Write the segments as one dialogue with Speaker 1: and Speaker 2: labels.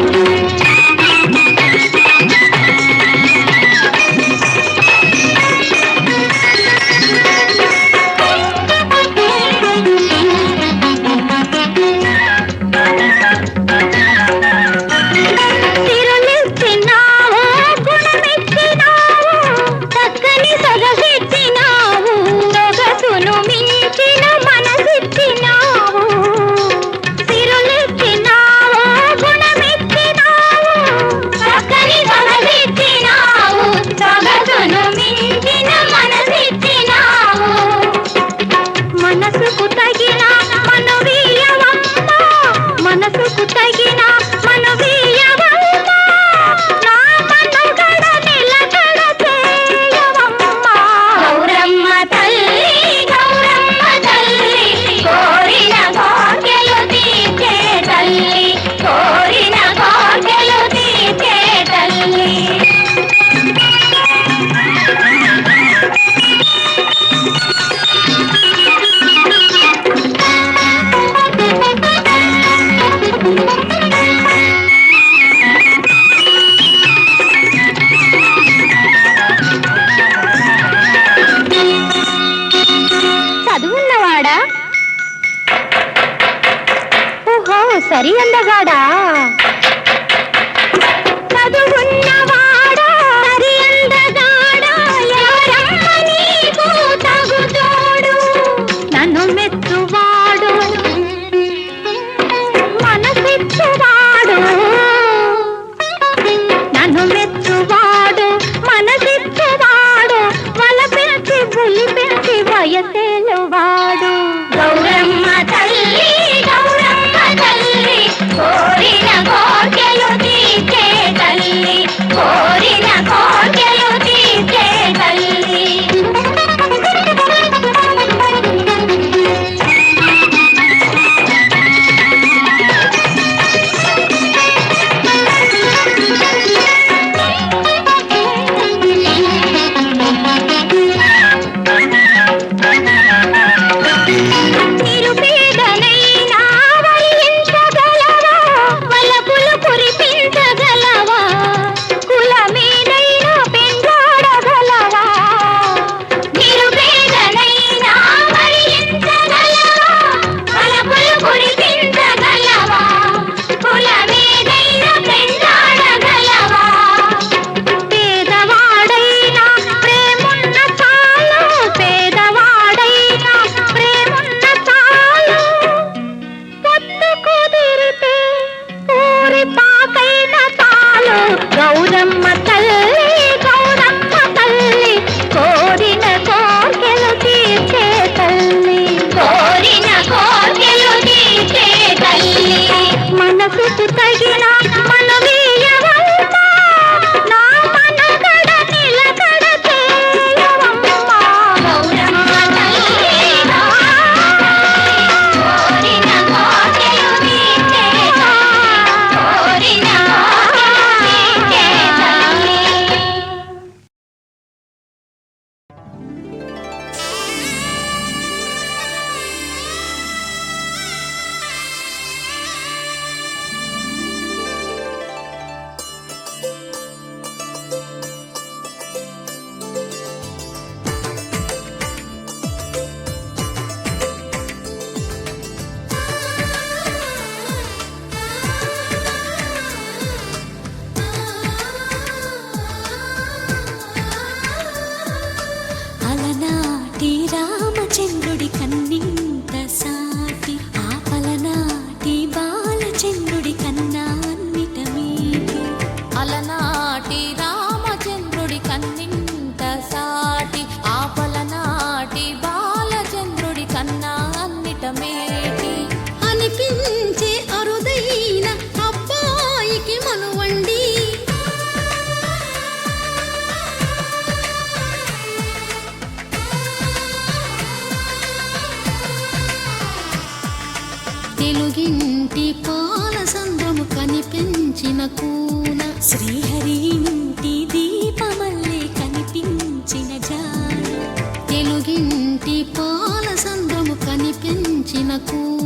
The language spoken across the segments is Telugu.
Speaker 1: Thank you. கரியந்த காடா.
Speaker 2: ఆటమేటి అనిపించే అరుదైన అబ్బాయికి మనువండి.
Speaker 1: తెలుగింటి పాల సంద్రము కనిపించిన కూన. శ్రీహరిని aku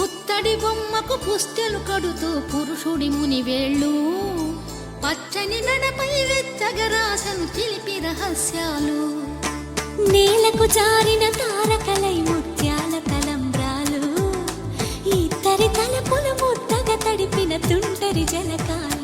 Speaker 1: పుత్తడి బొమ్మకు పుస్తెలు కడుతూ పురుషుడి ముని వేళ్ళు. పచ్చని నడపై వెచ్చగరాసలు తెలిపి రహస్యాలు.
Speaker 2: నేలకు జారిన తారకలై ముత్యాల తలంబ్రాలు. ఇద్దరి తలపుల ముద్దగా తడిపిన తుంటరి జలకాలు.